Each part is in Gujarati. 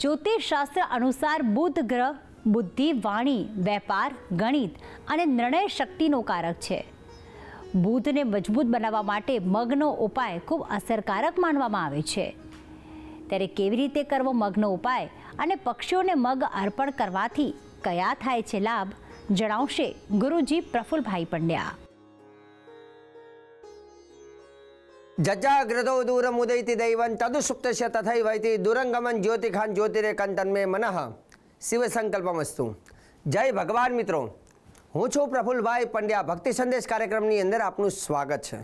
જ્યોતિષશાસ્ત્ર અનુસાર બુધ ગ્રહ, બુદ્ધિ, વાણી, વેપાર, ગણિત અને નિર્ણય શક્તિનો કારક છે. બુધને મજબૂત બનાવવા માટે મગનો ઉપાય ખૂબ અસરકારક માનવામાં આવે છે. ત્યારે કેવી રીતે કરવો મગનો ઉપાય અને પક્ષીઓને મગ અર્પણ કરવાથી કયા થાય છે લાભ જણાવશે ગુરુજી પ્રફુલભાઈ પંડ્યા. દૂરમુદૈતિ દૈવન તદુ સુપ્તસ્ય તથૈવૈતિ દુરંગમન જ્યોતિખાન જ્યોતિરેકંતન મે મનઃ શિવ સંકલ્પમસ્તુ જય ભગવાન મિત્રો હું છું પ્રફુલભાઈ પંડ્યા ભક્તિ સંદેશ કાર્યક્રમની અંદર આપનું સ્વાગત છે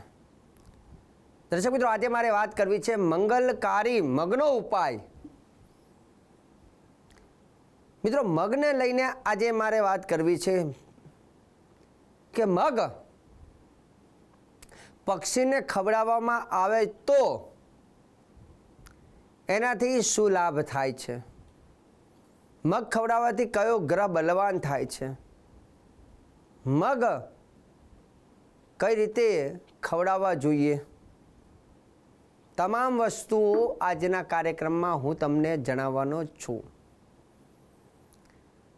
દર્શક મિત્રો આજે મારે વાત કરવી છે મંગલકારી મગનો ઉપાય મિત્રો મગને લઈને આજે મારે વાત કરવી છે કે મગ પક્ષીને ખવડાવવામાં આવે તો એનાથી શું લાભ થાય છે? મગ ખવડાવવાથી કયો ગ્રહ બલવાન થાય છે? મગ કઈ રીતે ખવડાવવા જોઈએ? તમામ વસ્તુઓ આજના કાર્યક્રમમાં હું તમને જણાવવાનો છું.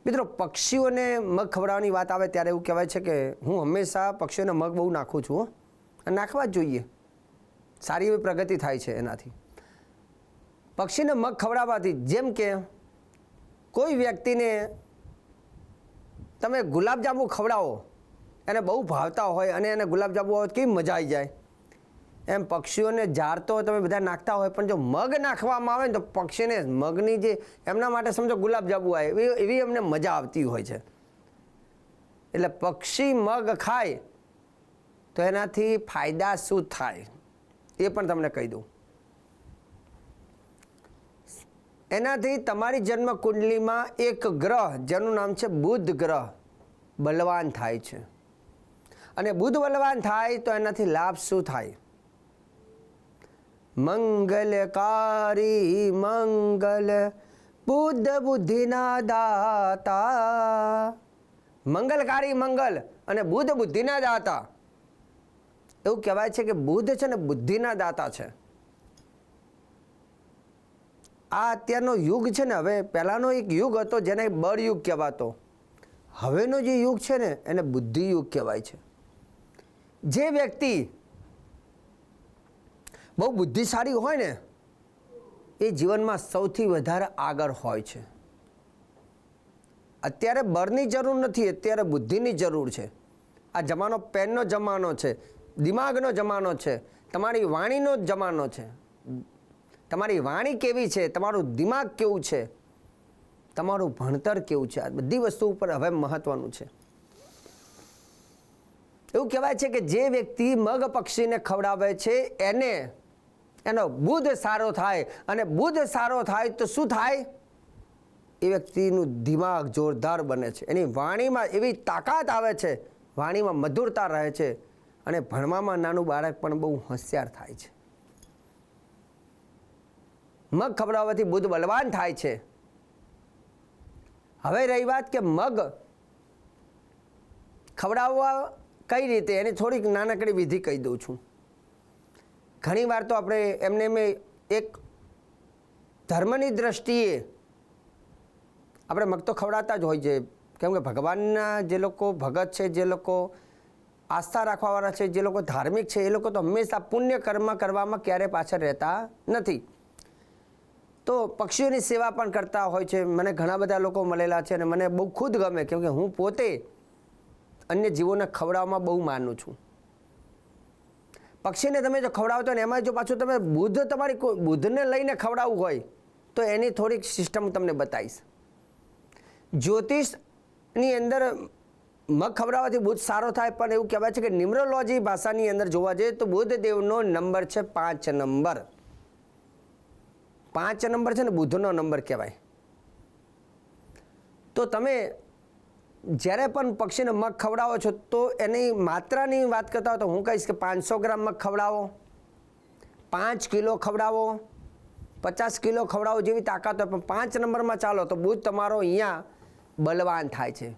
મિત્રો, પક્ષીઓને મગ ખવડાવવાની વાત આવે ત્યારે એવું કહેવાય છે કે હું હંમેશા પક્ષીઓને મગ બહુ નાખું છું નાખવા જ જોઈએ. સારી એવી પ્રગતિ થાય છે એનાથી. પક્ષીને મગ ખવડાવવાથી જેમ કે કોઈ વ્યક્તિને તમે ગુલાબજાંબુ ખવડાવો, એને બહુ ભાવતા હોય અને એને ગુલાબજાંબુ હોય કેવી મજા આવી જાય? એમ પક્ષીઓને જાળતો હોય તમે બધા નાખતા હોય, પણ જો મગ નાખવામાં આવે ને તો પક્ષીને મગની જે એમના માટે સમજો ગુલાબજાંબુ આવે, એવી એવી એમને મજા આવતી હોય છે. એટલે પક્ષી મગ ખાય તો એનાથી ફાયદા શું થાય? એ પણ તમને કહી દઉં. એનાથી તમારી જન્મ કુંડલીમાં એક ગ્રહ, જેનું નામ છે બુધ ગ્રહ, બલવાન થાય છે. અને બુધ બલવાન થાય તો એનાથી લાભ શું થાય? મંગલકારી મંગલ બુદ્ધ બુદ્ધિના દાતા. મંગલકારી મંગલ અને બુદ્ધ બુદ્ધિના દાતા. એવું કહેવાય છે કે બુદ્ધ છે ને બુદ્ધિના દાતા છે. આ અત્યારનો યુગ છે ને, હવે પહેલાંનો એક યુગ હતો જેને બળ યુગ કહેવાતો. હવેનો જે યુગ છે ને, એને બુદ્ધિ યુગ કહેવાય છે. જે વ્યક્તિ બહુ બુદ્ધિશાળી હોય ને, એ જીવનમાં સૌથી વધારે આગળ હોય છે. અત્યારે બળની જરૂર નથી, અત્યારે બુદ્ધિની જરૂર છે. આ જમાનો પેનનો જમાનો છે. દિમાગનો જમાનો છે, તમારી વાણીનો જ જમાનો છે. તમારી વાણી કેવી છે, તમારું દિમાગ કેવું છે, તમારું ભણતર કેવું છે, આ બધી વસ્તુ ઉપર હવે મહત્વનું છે. એવું કહેવાય છે કે જે વ્યક્તિ મગ પક્ષીને ખવડાવે છે, એને, એનો બુદ્ધ સારો થાય, અને બુદ્ધ સારો થાય તો શું થાય? એ વ્યક્તિનું દિમાગ જોરદાર બને છે. એની વાણીમાં એવી તાકાત આવે છે, વાણીમાં મધુરતા રહે છે અને ભણવામાં નાનું બાળક પણ બહુ હોશિયાર થાય છે. મગ ખવડાવવાથી બુદ્ધ બલવાન થાય છે. હવે રહી વાત કે મગ ખવડાવવા કઈ રીતે? એની થોડીક નાનકડી વિધિ કહી દઉં છું. ઘણીવાર તો આપણે એમને મેં એક ધર્મની દ્રષ્ટિએ આપણે મગ તો ખવડાતા જ હોય છે. કેમ કે ભગવાનના જે લોકો ભગત છે, જે લોકો આસ્થા રાખવાવાળા છે. જે લોકો ધાર્મિક છે, એ લોકો તો હંમેશા પુણ્ય કર્મ કરવામાં ક્યારે પાછળ રહેતા નથી. તો પક્ષીઓની સેવા પણ કરતા હોય છે. મને ઘણા બધા લોકો મળેલા છે અને મને બહુ ખુદ ગમે, કેમ કે હું પોતે અન્ય જીવોને ખવડાવવામાં બહુ માનું છું. પક્ષીને તમે જો ખવડાવતો ને, એમાં જો પાછું તમે બુદ્ધ તમારી બુદ્ધને લઈને ખવડાવવું હોય, તો એની થોડીક સિસ્ટમ તમને બતાવીશ. જ્યોતિષની અંદર મગ ખવડાવવાથી બુધ સારો થાય, પણ એવું કહેવાય છે કે ન્યુમરોલોજી ભાષાની અંદર જોવા જઈએ તો બુદ્ધ દેવનો નંબર છે પાંચ નંબર. પાંચ નંબર છે ને બુદ્ધનો નંબર કહેવાય. તો તમે જ્યારે પણ પક્ષીને મગ ખવડાવો છો, તો એની માત્રાની વાત કરતા હો તો હું કહીશ કે પાંચસો ગ્રામ મગ ખવડાવો, પાંચ કિલો ખવડાવો, પચાસ કિલો ખવડાવો જેવી તાકાત હોય, પણ પાંચ નંબરમાં ચાલો તો બુધ તમારો અહીંયા બલવાન થાય છે.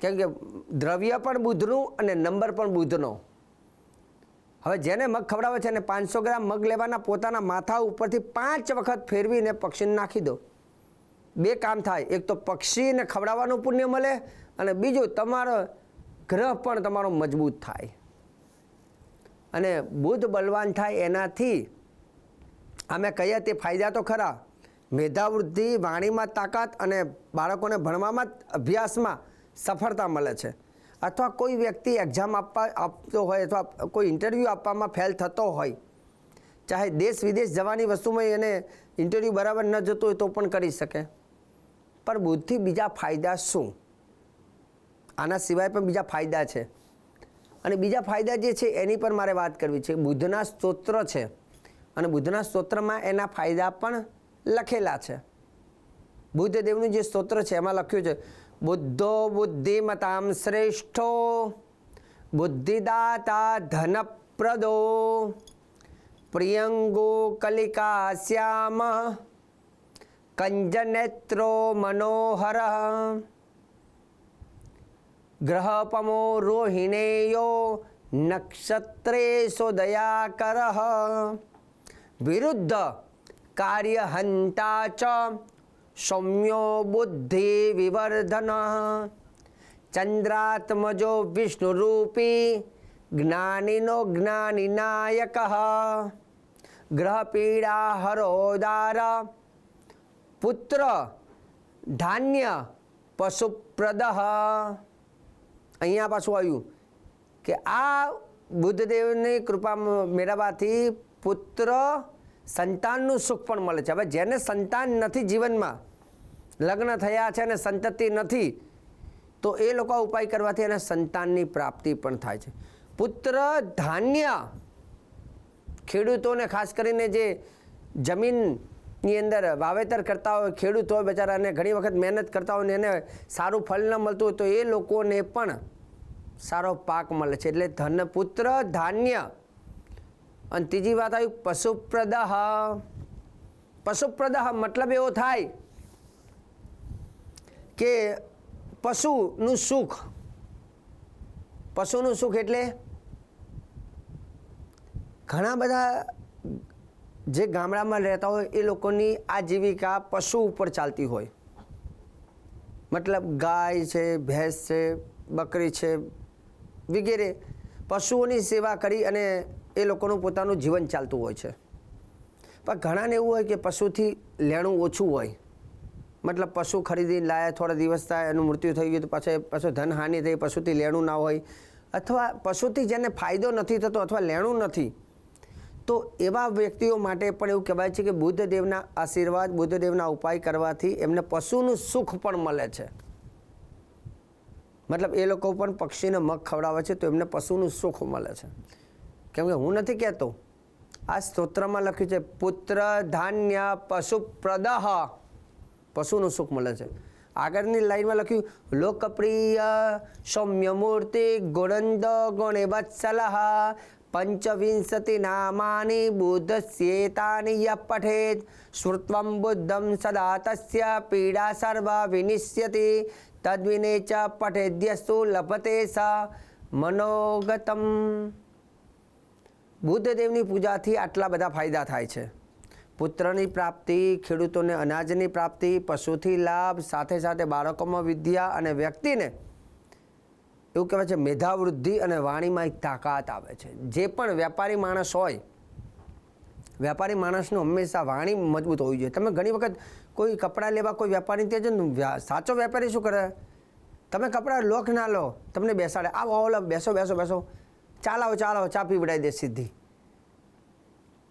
કેમ કે દ્રવ્ય પણ બુધનું અને નંબર પણ બુદ્ધનો. હવે જેને મગ ખવડાવે છે એને પાંચસો ગ્રામ મગ લેવાના પોતાના માથા ઉપરથી પાંચ વખત ફેરવીને પક્ષીને નાખી દો. બે કામ થાય, એક તો પક્ષીને ખવડાવવાનું પુણ્ય મળે અને બીજું તમારો ગ્રહ પણ તમારો મજબૂત થાય. અને બુદ્ધ બલવાન થાય એનાથી અમે કહીએ તે ફાયદા તો ખરા. મેધાવૃદ્ધિ વાણીમાં તાકાત અને બાળકોને ભણવામાં અભ્યાસમાં સફળતા મળે છે. અથવા કોઈ વ્યક્તિ એક્ઝામ આપવા આપતો હોય અથવા કોઈ ઇન્ટરવ્યૂ આપવામાં ફેલ થતો હોય, ચાહે દેશ વિદેશ જવાની વસ્તુમાં એને ઇન્ટરવ્યૂ બરાબર ન જતો હોય તો પણ કરી શકે. પણ બુદ્ધથી બીજા ફાયદા શું? આના સિવાય પણ બીજા ફાયદા છે. અને બીજા ફાયદા જે છે એની પર મારે વાત કરવી છે. બુદ્ધના સ્તોત્ર છે. અને બુદ્ધના સ્તોત્રમાં એના ફાયદા પણ લખેલા છે. બુદ્ધદેવનું જે સ્તોત્ર છે એમાં લખ્યું છે બુદ્ધો બુદ્ધિમતામ શ્રેષ્ઠો બુદ્ધિદાતા ધનપ્રદો પ્રિયંગો કલિકા શ્યામ કંજનેત્રો મનોહર ગ્રહપમો રોહિણેયો નક્ષત્રેશો દયાકર વિરુદ્ધ કાર્યહંતા ચ સૌમ્યો બુદ્ધિ વિવર્ધન ચંદ્રાત્મજો વિષ્ણુરૂપી જ્ઞાની નાયક ગ્રહપીડા હરોદાર પુત્ર ધાન્ય પશુપ્રદ અહીંયા પાછું આવ્યું કે આ બુદ્ધદેવની કૃપા મેળવવાથી પુત્ર સંતાનનું સુખ પણ મળે છે. હવે જેને સંતાન નથી જીવનમાં લગ્ન થયા છે અને સંતતિ નથી, તો એ લોકો ઉપાય કરવાથી એને સંતાનની પ્રાપ્તિ પણ થાય છે. પુત્ર ધાન્ય ખેડૂતોને ખાસ કરીને જે જમીનની અંદર વાવેતર કરતા હોય, ખેડૂત હોય બચારાને ઘણી વખત મહેનત કરતા હોય ને એને સારું ફળ ન મળતું હોય તો એ લોકોને પણ સારો પાક મળે છે. એટલે ધન પુત્ર ધાન્ય. અને ત્રીજી વાત આવી, પશુપ્રદહ. પશુપ્રદહ મતલબ એવો થાય કે પશુનું સુખ. પશુનું સુખ એટલે ઘણા બધા જે ગામડામાં રહેતા હોય એ લોકોની આજીવિકા પશુ ઉપર ચાલતી હોય. મતલબ ગાય છે, ભેંસ છે, બકરી છે, વગેરે પશુઓની સેવા કરી અને એ લોકોનું પોતાનું જીવન ચાલતું હોય છે. પણ ઘણાને એવું હોય કે પશુથી લેણું ઓછું હોય. મતલબ પશુ ખરીદીને લાયા, થોડા દિવસ થાય, એનું મૃત્યુ થઈ ગયું, તો પછી પશુ ધનહાનિ થઈ, પશુથી લેણું ના હોય. અથવા પશુથી જેને ફાયદો નથી થતો અથવા લેણું નથી, તો એવા વ્યક્તિઓ માટે પણ એવું કહેવાય છે કે બુદ્ધદેવના આશીર્વાદ, બુદ્ધદેવના ઉપાય કરવાથી એમને પશુનું સુખ પણ મળે છે. મતલબ એ લોકો પણ પક્ષીને મગ ખવડાવે છે, તો એમને પશુનું સુખ મળે છે. કેમ કે હું નથી કહેતો. આ સ્તોત્રમાં લખ્યું છે, પુત્ર ધાન્ય પશુપ્રદહ પશુનું સુખ મળે છે. આગળની લાઈનમાં લખ્યું, લોકપ્રિય સૌમ્ય મૂર્તિ ગુણંદ ગુણે વત્સલહ પંચવિંશતિ નામાની બુદ્ધસ્યેતાની યઃ પઠેત શ્રુત્વમ બુદ્ધમ સદા તસ્ય પીડા સર્વા વિનિશ્યતિ તદ્વિને ચ પઠેદ્યસ્તુ લભતે સ મનોગતમ. બુદ્ધદેવની પૂજાથી આટલા બધા ફાયદા થાય છે. પુત્રની પ્રાપ્તિ, ખેડૂતોને અનાજની પ્રાપ્તિ, પશુથી લાભ, સાથે સાથે બાળકોમાં વિદ્યા અને વ્યક્તિને એવું કહેવાય છે મેધાવૃદ્ધિ અને વાણીમાં એક તાકાત આવે છે. જે પણ વેપારી માણસ હોય, વેપારી માણસનું હંમેશા વાણી મજબૂત હોવી જોઈએ. તમે ઘણી વખત કોઈ કપડાં લેવા કોઈ વેપારી ત્યાં જ સાચો વેપારી શું કરે? તમે કપડાં લોક ના લો, તમને બેસાડે. આવો આવો બેસો બેસો બેસો. ચાલાવો ચાલાવો ચા પીવડાવી દે સીધી.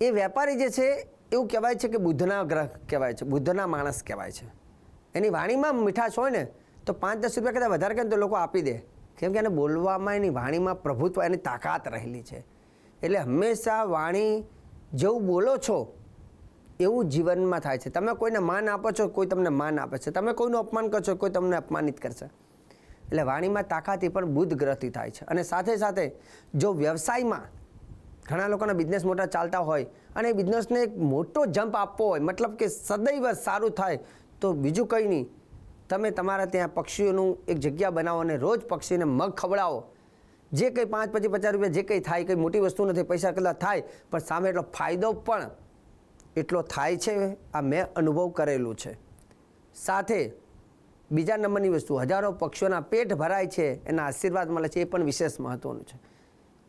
એ વેપારી જે છે એવું કહેવાય છે કે બુદ્ધના ગ્રહ કહેવાય છે, બુદ્ધના માણસ કહેવાય છે. એની વાણીમાં મીઠાશ હોય ને, તો પાંચ દસ રૂપિયા કરતાં વધારે કહે તો લોકો આપી દે? કેમ કે એને બોલવામાં એની વાણીમાં પ્રભુત્વ, એની તાકાત રહેલી છે. એટલે હંમેશા વાણી જેવું બોલો છો, એવું જીવનમાં થાય છે. તમે કોઈને માન આપો છો, કોઈ તમને માન આપે છે. તમે કોઈનું અપમાન કરશો, કોઈ તમને અપમાનિત કરશે. એટલે વાણીમાં તાકાતી પણ બુદ્ધ ગ્રહથી થાય છે. અને સાથે સાથે જો વ્યવસાયમાં ઘણા લોકોના બિઝનેસ મોટા ચાલતા હોય અને એ બિઝનેસને એક મોટો જમ્પ આપવો હોય, મતલબ કે સદૈવ સારું થાય, તો બીજું કંઈ નહીં. તમે તમારા ત્યાં પક્ષીઓનું એક જગ્યા બનાવો અને રોજ પક્ષીને મગ ખવડાવો. જે કંઈ પાંચ, પચીસ, પચાસ રૂપિયા જે કંઈ થાય, કંઈ મોટી વસ્તુ નથી, પૈસા કદાચ થાય, પણ સામે એટલો ફાયદો પણ એટલો થાય છે, આ મેં અનુભવ કરેલું છે. સાથે બીજા નંબરની વસ્તુ, હજારો પક્ષીઓના પેટ ભરાય છે, એના આશીર્વાદ મળે છે, એ પણ વિશેષ મહત્ત્વનું છે.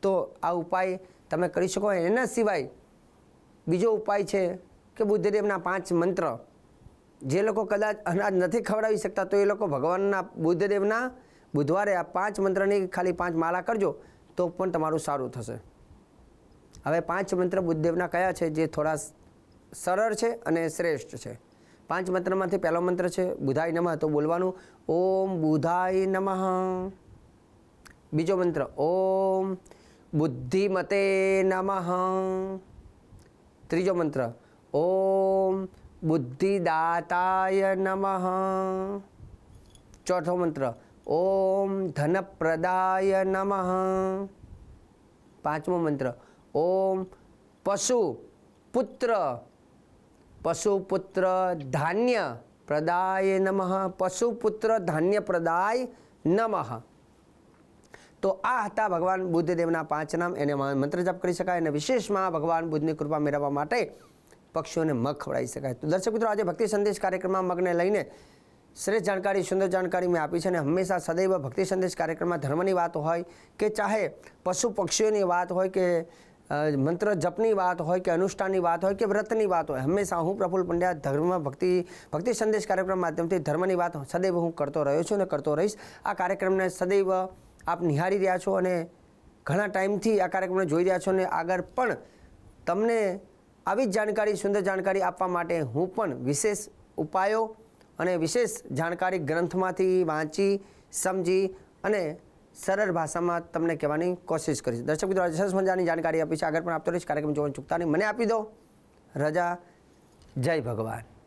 તો આ ઉપાય તમે કરી શકો એના સિવાય બીજો ઉપાય છે કે બુદ્ધદેવના પાંચ મંત્ર. જે લોકો કદાચ અનાજ નથી ખવડાવી શકતા, તો એ લોકો ભગવાનના બુદ્ધદેવના બુધવારે આ પાંચ મંત્રની ખાલી પાંચ માળા કરજો, તો પણ તમારું સારું થશે. હવે પાંચ મંત્ર બુદ્ધદેવના કયા છે? જે થોડા સરળ છે અને શ્રેષ્ઠ છે. પાંચ મંત્રમાંથી પહેલો મંત્ર છે, બુધાય નમઃ તો બોલવાનું, ઓમ બુધાય નમઃ બીજો મંત્ર, ઓમ બુદ્ધિમતે નમઃ. ત્રીજો મંત્ર. ઓમ બુદ્ધિદાતાય નમઃ. ચોથો મંત્ર. ઓમ ધનપ્રદાય નમઃ. પાંચમો મંત્ર. ઓમ પશુ પુત્ર. પશુપુત્ર ધાન્ય પ્રદાય નમઃ. પશુપુત્ર ધાન્ય પ્રદાય નમઃ. તો આ હતા ભગવાન બુદ્ધદેવના પાંચ નામ. એને મંત્ર જપ કરી શકાય અને વિશેષમાં ભગવાન બુદ્ધની કૃપા મેળવવા માટે પક્ષીઓને મગ ખવડાવી શકાય. તો દર્શક મિત્રો, આજે ભક્તિ સંદેશ કાર્યક્રમમાં મગને લઈને શ્રેષ્ઠ જાણકારી, સુંદર જાણકારી મેં આપી છે અને હંમેશા સદૈવ ભક્તિ સંદેશ કાર્યક્રમમાં ધર્મની વાત હોય કે ચાહે પશુ પક્ષીઓની વાત હોય કે મંત્ર જપની વાત હોય કે અનુષ્ઠાનની વાત હોય કે વ્રતની વાત હોય, હંમેશા હું પ્રફુલ્લ પંડ્યા ધર્મ ભક્તિ ભક્તિ સંદેશ કાર્યક્રમ માધ્યમથી ધર્મની વાત સદૈવ હું કરતો રહ્યો છું અને કરતો રહીશ. આ કાર્યક્રમને સદૈવ આપ નિહાળી રહ્યા છો અને ઘણા ટાઈમથી આ કાર્યક્રમને જોઈ રહ્યા છો અને આગળ પણ તમને આવી જ જાણકારી, સુંદર જાણકારી આપવા માટે હું પણ વિશેષ ઉપાયો અને વિશેષ જાણકારી ગ્રંથમાંથી વાંચી, સમજી અને સરળ ભાષામાં તમને કહેવાની કોશિશ કરીશ. દર્શક મિત્રો સરસ મજાની જાણકારી આપી છે. આગળ પણ આપતો રહીશ. કાર્યક્રમ જોવાનું ચૂકતા નહીં. મને આપી દો. રજા. જય ભગવાન.